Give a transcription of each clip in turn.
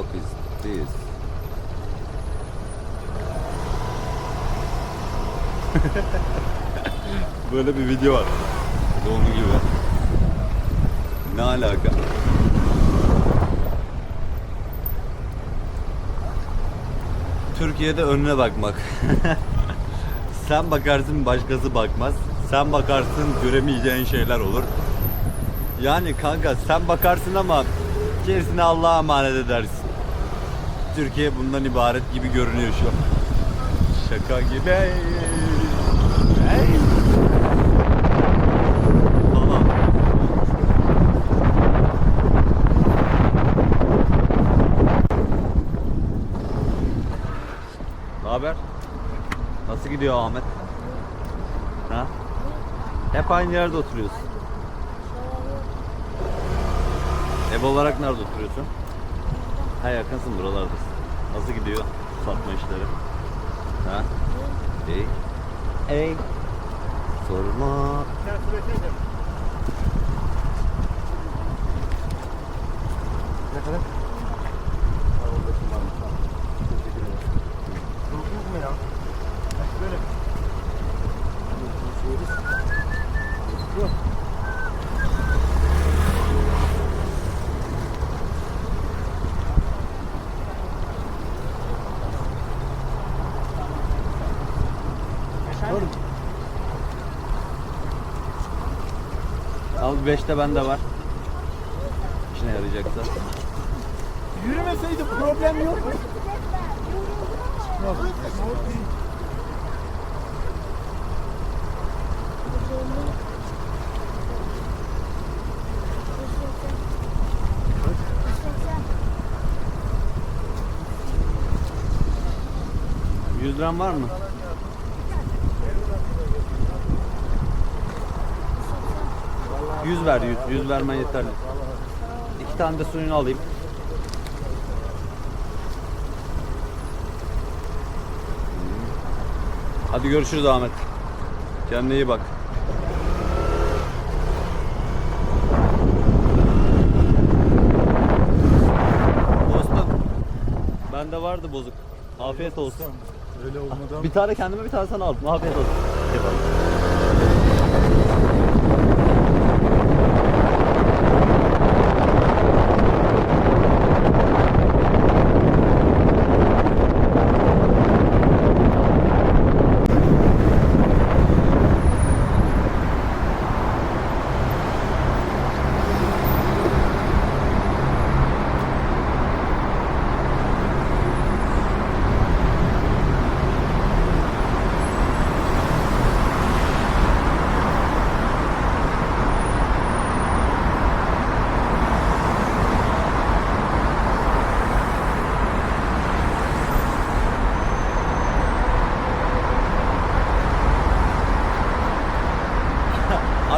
halk is this. Böyle bir video var. Doğum gibi. Ne alaka? Türkiye'de önüne bakmak. Sen bakarsın başkası bakmaz. Sen bakarsın göremeyeceğin şeyler olur. Yani kanka sen bakarsın ama gerisini Allah'a emanet edersin. Türkiye bundan ibaret gibi görünüyor şu an. Şaka gibi. Hey. Haber? Nasıl gidiyor Ahmet? Ha? Hep aynı yerde oturuyorsun. Ev olarak nerede oturuyorsun? Ha yakınsın buralardasın. Nasıl gidiyor satma işleri? Ha? İyi. Ey. Sorma. Ne Al 5'te bende var. İşine yarayacaksa. Yürümeseydi problem yok. Yok. Yüz liran var mı? Yüz ver yüz. Yüz vermen yeterli. İki tane de suyunu alayım. Hadi görüşürüz Ahmet. Kendine iyi bak. Dostum. Bende vardı bozuk. Afiyet olsun. Öyle olmadan Bir tane kendime bir tane sana aldım. Afiyet olsun. Eyvallah.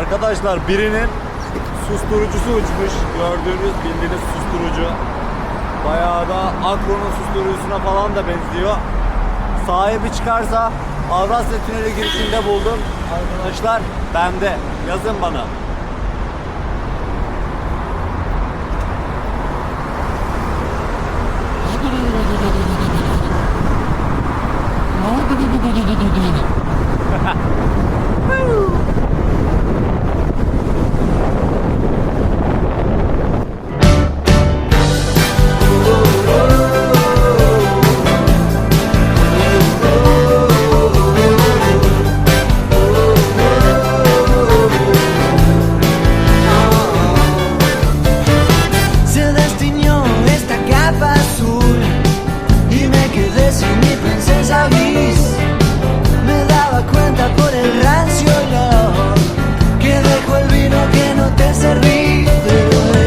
Arkadaşlar birinin susturucusu uçmuş. Gördüğünüz bildiğiniz susturucu. Bayağı da Akro'nun susturucusuna falan da benziyor. Sahibi çıkarsa Avrasya Tüneli girişinde buldum. Arkadaşlar bende. Yazın bana.